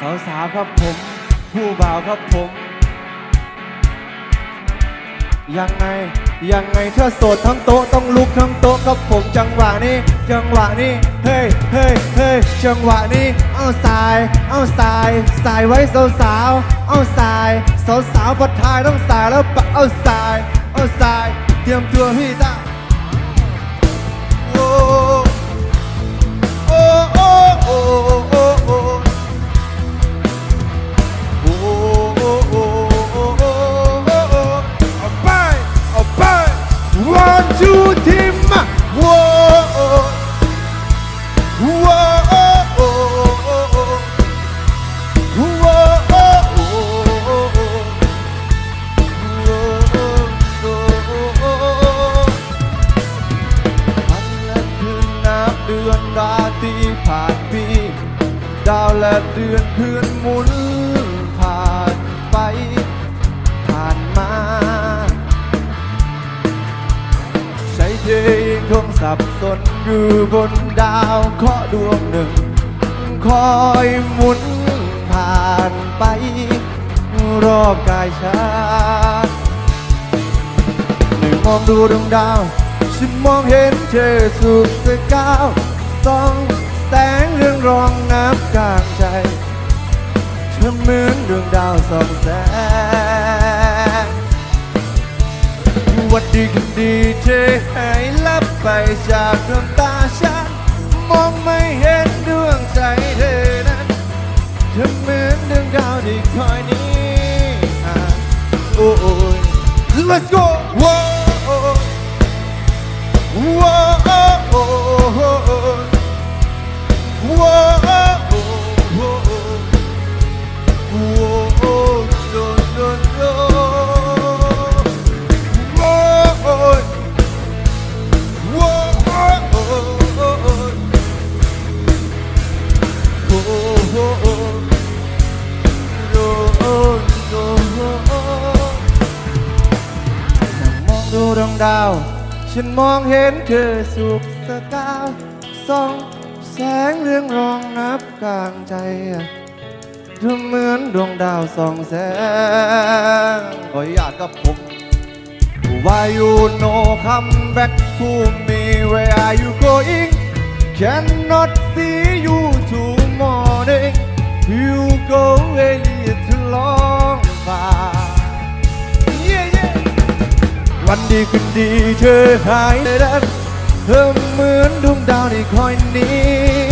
สาวสาวครับผม ผู้บ่าวครับผม ยังไง ยังไงถ้าโสดทั้งโต๊ะต้องลุกทั้งโต๊ะครับผมจังหวะนี้ จังหวะนี้ เฮ้ยเฮ้ยเฮ้ยจังหวะนี้ เอาสาย เอาสายสายไว้สาวสาวเอาสายสาวสาวปัดทายต้องสายแล้วปะเอาสาย เอาสาย เตรียมตัวพี่ตา นราตรีผ่านปีดาวและเดือนเพื่อนหมุนผ่านไป ผ่านมาใช้เธอยังคงสับสนอยู่บนดาวเคาะดวงหนึ่ง คอยหมุนผ่านไป รอบกายฉันหนึ่งมองดูดวงดาวฉันมองเห็นเธอสุดสกาว ส่องแสงเรื่องรองน้ำกลางใจเธอเหมือนดวงดาวสองแสงวันดีคืนดีเธอหายลับไปจากดวงตาฉัน มองไม่เห็นดวงใจเธอนั้นเธอเหมือนดวงดาวที่คอยนี้อะโอ้ย let's go ว้าว ดูดวงดาว ฉันมองเห็นเธอสุขสกาวส่อง แสงเรืองรองนับกลางใจเธอเหมือนดวงดาวส่องแสงขออนุญาตกับผม Why you no come back to me Where are you going Cannot see you tomorrow You go a little long far Yeah yeah วันดีคืนดีเธอหายไปแล้ว เธอเหมือนดวงดาวที่คอยนี้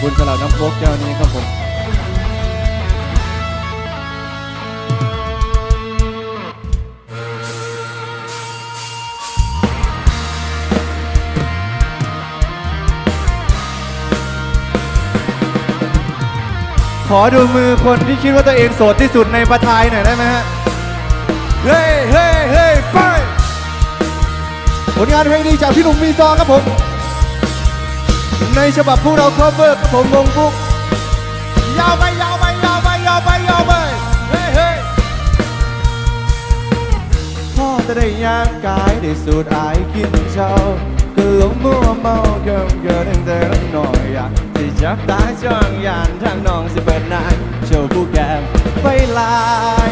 คุณสำหรับน้ำโค้กแก้วนี้ครับผมขอดูมือคนที่คิดว่าตัวเองโสดที่สุดในประทายหน่อยได้ไหมฮะ เฮ้ เฮ้ เฮ้ ไป ผลงานเพลงดีจากพี่หนุ่มมีซองครับผม ในฉบับพวกเรา cover ครับผมวงบุ๊กยาวไปยาวไปยาวไปยาวไปยาวไปเฮ้เฮ้พ่อจะได้ย่างกายได้สูดอายกินเช้าก็ลงมัวเมาเกิมเกินตั้งแต่ละหน่อยอยากที่จับตาจ้องยานทางน้องสิเปิดนายโชว์ผู้แก้มไฟลาย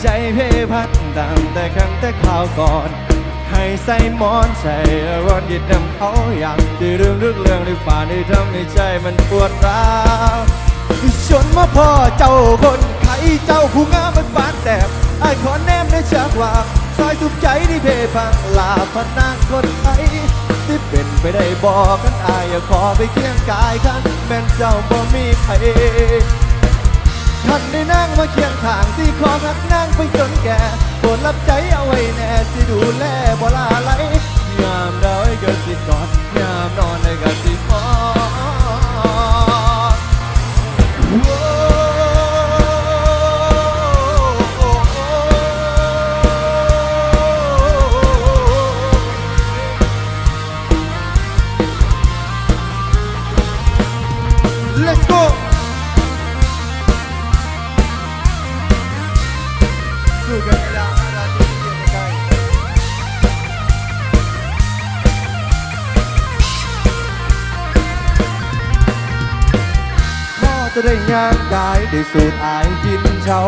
ใจเพ่พันตั้งแต่ครั้งแต่ข่าวก่อน ใส่หมอนใส่รอนยิดนำเขาอย่ากที่เรื่องเรื่องเรื่องในป่านที่ทำให้ใจมันปวดร้าวจนมาพ่อเจ้าคนไข้เจ้าผู้งามมันปานแสบไอ้ขอแนมในฉากว่าซอยสุขใจที่เพพังลาพนางคนไทยที่เป็นไปได้บอกกันอายอย่าขอไปเคียงกายกันแม่นเจ้าบ่มีใครท่านได้นั่งมาเคียงข้างที่คอหักนั่งไปจนแก่ ปรดรับใจเอาไว้แน่ที่ดูแลบ่ลาไหล ได้ย่างกายได้สูตรอายกินเช่า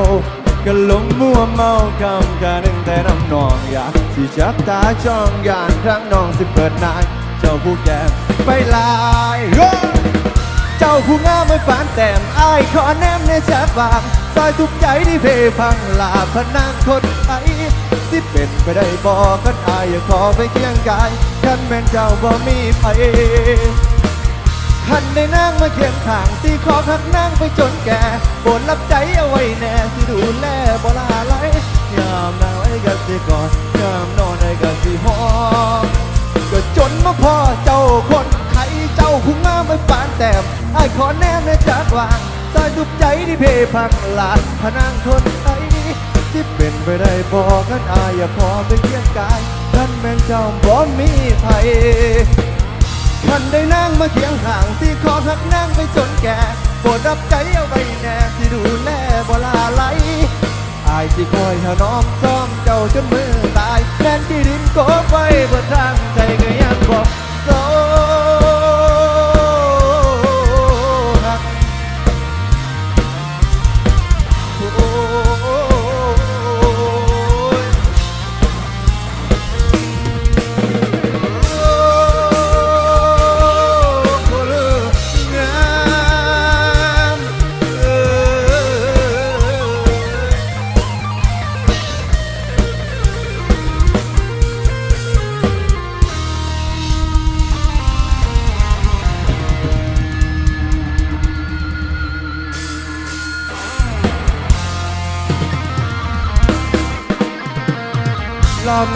ก็หลงมัวเมากำกันหนึ่งแต่น้ำนองอยากสิจับตาจ้องยานครั้งน้องสิเปิดนายเจ้าผู้แก่ไปลายเจ้าผู้งามไม่ปานแต้มอายขอแนมในชาบางซอยทุกใจที่เพพังลาพนังคนไทยสิเป็นไปได้บอกกันอายอย่าขอไปเคียงกายคันแม่นเจ้าบ่มีไผ คันได้นั่งมาเคียงข้างสิขอคักนั่งไปจนแก่โปรดรับใจเอาไว้แน่สิดูแลบ่ลาไหลยามหนาวไอ้ก็สิก่อดยามนอนไอ้ก็สิหอมก็จนมาพ่อเจ้าคนไทยเจ้าผู้งามไม่ปานแต้มไอ้ขอแนมในจากวางซอยทุกใจที่เพพังลาดพนังคนไทยที่เป็นไปได้บอกกันอายอย่าพอไปเคียงกายท่านแม่นเจ้าบ่มีไทยท่านได้นั่งมาเคียงข้างักนั่งไปจนแก่โปรดรับใจเอาไว้แน่ที่ดูแลบ่ลาไหลอายสิคอยถนอมซ้อมเจ้าจนมือตายแน่นที่ดินก็ไว้บนทางใจก็ยังบอก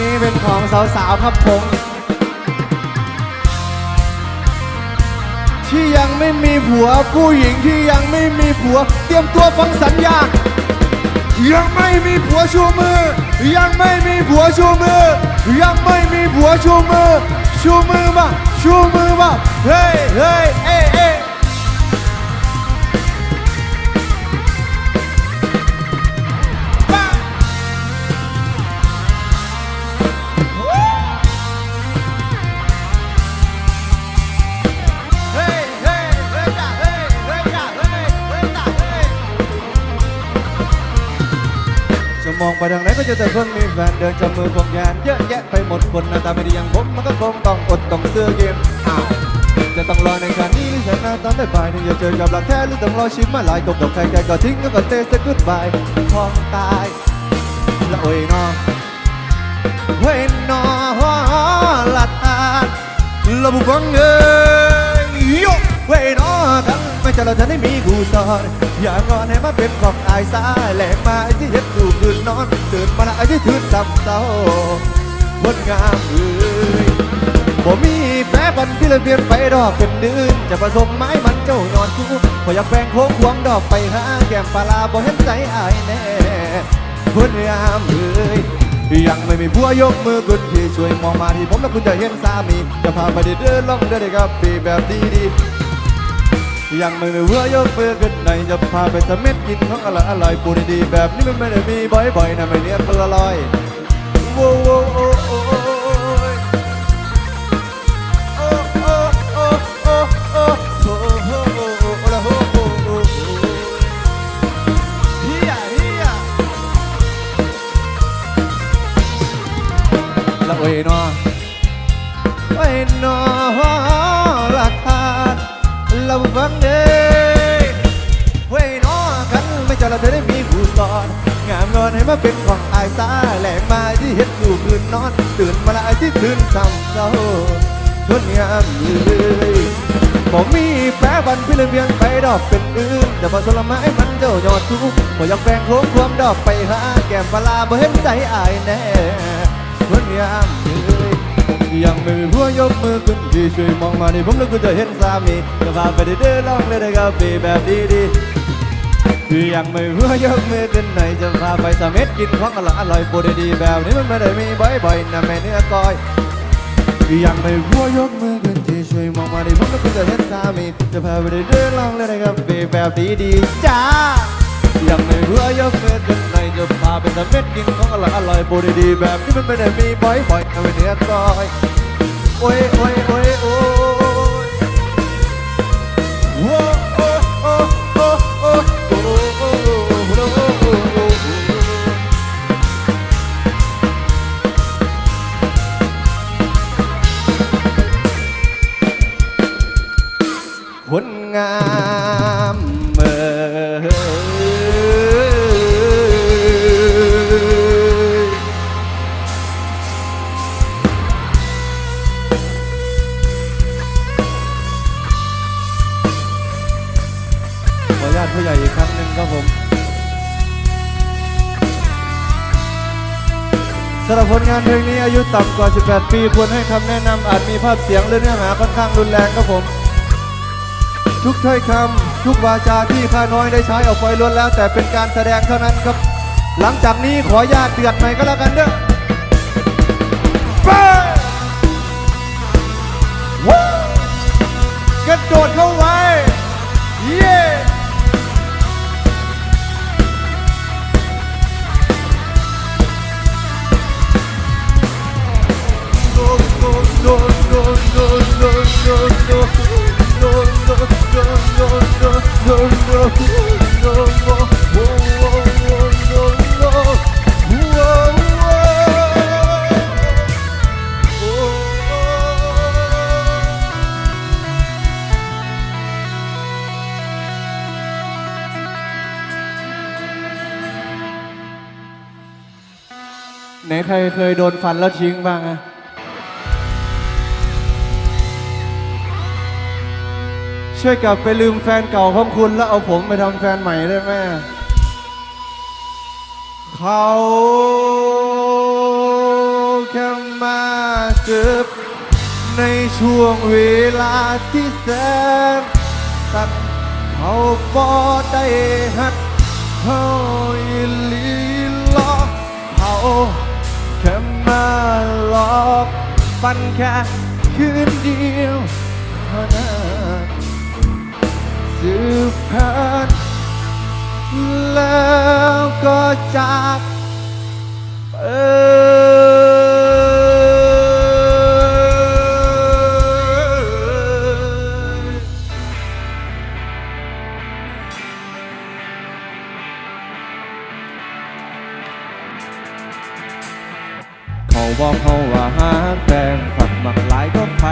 นี้เป็นของสาวๆครับผม ที่ยังไม่มีผัวผู้หญิงที่ยังไม่มีผัว เตรียมตัวฟังสัญญาณยังไม่มีผัวชูมือ ยังไม่มีผัวชูมือ ยังไม่มีผัวชูมือ ชูมือมาชูมือมาเฮ้ยเฮ้ยเอ้เอ้ มองไปทางไหนก็เจะแต่คนมีแฟนเดินจับมือควงแขนเยอะแยะไปหมดคนหน้าตาไม่ดีอย่างผมมันก็คงต้องอดต้องเสื้อเกมอ้าวจะต้องรอในการนี้หรือจะหน้าตอนได้บ่ายนี่อย่าเจอกับรักแท้หรือต้องรอชิมมาหลายกบดอกใครแกก็ทิ้งแล้วก็เตะสะกุดบายทองตายละโอ้ยน้องเว้ยน้องลัดอาดเราบุฟังเอ้ยโยเว้ยน้อ กันไม่ใช่เราจะได้มีกูสอนอย่างก่อนให้มาเป็นของอายสาแหลกมาไอ้ที่เห็นกูคืนนอนตื่นมาละไอ้ที่ทืนซ้ำเศร้าบนงามเอ้ยบ่มีแพ้บันที่เลยเปลี่ยนไปดอกเป็นดือนจะผสมไม้มันเจ้านอนกูพออยากแบ่งโค้งควงดอกไปหาแก้มปลาบ่เห็นใจอายแน่คนงามเอ้ยยังไม่มีผัวยกมือคุณพี่ช่วยมองมาที่ผมแล้วคุณจะเห็นสามีจะพาไปเดินล่องเดินได้ครับปีแบบดีดี ยังไม่มีผัวยกมือขึ้นในจะพาไปสมิดกินของอร่อยอร่อยปูดีๆแบบนี้มันไม่ได้มีบ่อยๆนะไม่เนียนปละลอยโว้โว้ กันล้เธอได้มีผู้สอน งามงอนให้มาเป็นของอายตาแหลงมาที่เห็ดอยู่คืนนอน ตื่นมาลายที่ตื่นซ้ำเศร้าทนงามเลยบอกมีแปรวันพิเลยเวียนไปดอกเป็นอื่นแต่พอสลไม้มันเจ้ายอดทุกบ่อยากแปลงโค้งความดอกไปหาแก้มปลาบ่เห็นใจอายแน่ทนงามเลยยังไม่มีผัวยกมือขึ้นที่ช่วยมองมาดิผมแล้วกูจะเห็นสามีจะพาไปเดินลองเล่นะครับปีแบบดีๆ พี่ยังไม่รู้ยกมือขึ้นหนจะพาไปสเม็ดกินของอร่อยอร่อยปูดดีแบบนี้มันไม่ได้มีบ่อยๆนะแม่เนื้อก้อยพี่ยังไม่รู้ยกมือเงินที่ช่วยมองมาดิผมก็คุณจะเห็นสามีจะพาไปเดินลองเลยนะครับบีแบบดีๆจ้ายังไม่รู้ยกมือขึ้นหนจะพาไปสเม็ดกินของอร่อยอร่อยปูดดีแบบนี้มันไม่ได้มีบ่อยๆนะแม่เนื้อก้อยโอ้ยโอ้ยโอ้ยโอ้ย Whoa! ผมสำหรับผลงานเพลงนี้อายุต่ำกว่า 18 ปีควรให้คำแนะนำอาจมีภาพเสียงและเนื้อหาค่อนข้างรุนแรงครับผม ทุกถ้อยคำทุกวาจาที่ข้าน้อยได้ใช้ออกไปล้วนแล้ว แต่เป็นการแสดงเท่านั้นครับ หลังจากนี้ขอญาตเดือดหน่อยก็แล้วกันเด้อไกระโดดเข้า ไหนใครเคยโดนฟันแล้วทิ้งบ้างอะ ช่วยกลับไปลืมแฟนเก่าของคุณแล้วเอาผมไปทำแฟนใหม่ได้ไหมเขาแค่มาสืบในช่วงเวลาที่แสนตัดเขาบอได้หักเขาอีลีลอกเขาแค่มาหลอกปันแค่คืนเดียว สืบผ่านแล้วก็จากไปเขาบอกเขาว่าหาแฟนฝักหมักหลายก็ไผ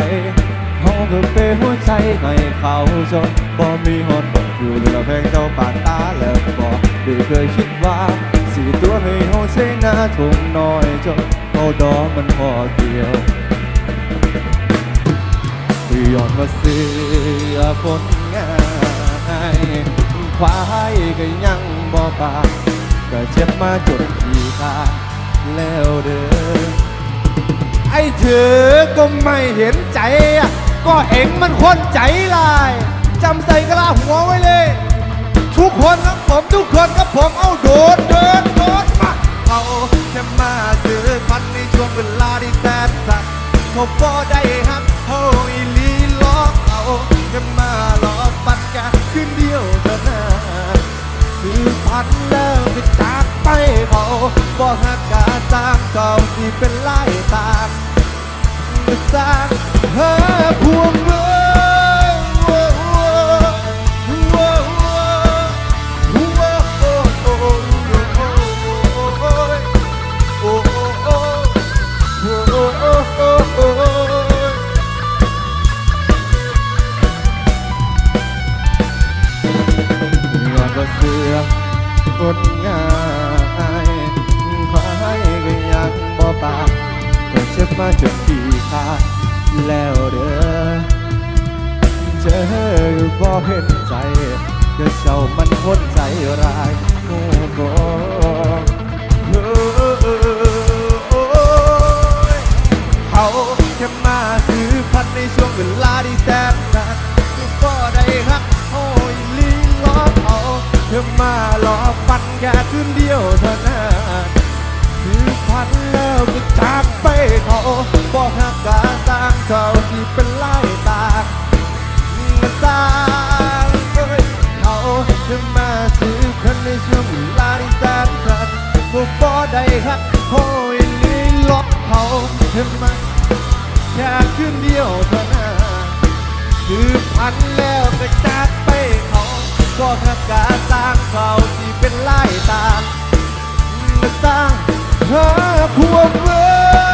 เขาก็เปหัวใจให้เขาจนบ่มีหนอยู่เหลือแพงเจ้าปานตาแล้วบ่ได้เคยคิดว่าสีตัวให้เขาใช้หน้าทุ่งน้อยจนเขาดอมันพอเดียวย้อนว่าเสือคนง่ายควายก็ยังบ่ปากก็เจ็บมาจนขี้ขาดแล้วเด้อไอ้เธอก็ไม่เห็นใจ ก็เอ็งมันคนใจลายจำใส่กระลาหัวไว้เลย ทุกคนครับผมทุกคนครับผมเอาโดดเดินโดดมาเขาจะมาซื้อพันในช่วงเวลาที่แสนสักเขาพอได้ครับเขาอีลีล้อเขาจะมาล้อปัดกขึ้นเดียวเท่านั้นซื้อพันแล้วจะจากไปเขาบอกหักกาสร้างเก่าที่เป็นลายตาม สร้างหาพวงเงินโอ้โหโอ้โหโอ้โหโอ้โหโอ้โหโอ้โหย้อนว่าเสือคนง่ายควายก็ยังบ่ปากก็เจ็บมาจนขี้ขาแล้วเด้อเจอบ่เห็นใจเดี๋ยวเจ้ามันหดใจร้ายโง่โเขาแค่มาซื้อพันในช่วงเวลาที่แสนนานยังก็ได้ฮักโอ้ยลีล้อเอาเธอมาหลอกปันแค่คืนเดียวเท่านั้นคือพันแล้วก็ใจ เขาบอกหักกาสร้างเขาที่เป็นไล่ตางมาสร้างเอ้ยเขาจะมาซื้อคนในช่วงเวลาที่แสนสันบ่บ่ได้ครับโอ้ยลีล็อกเขาจะมาแค่คืนเดียวเท่านั้นคือพันแล้วก็จากไปเขาก็ขับกาสร้างเขาที่เป็นไลายตามาสร้างหาความเว้ดู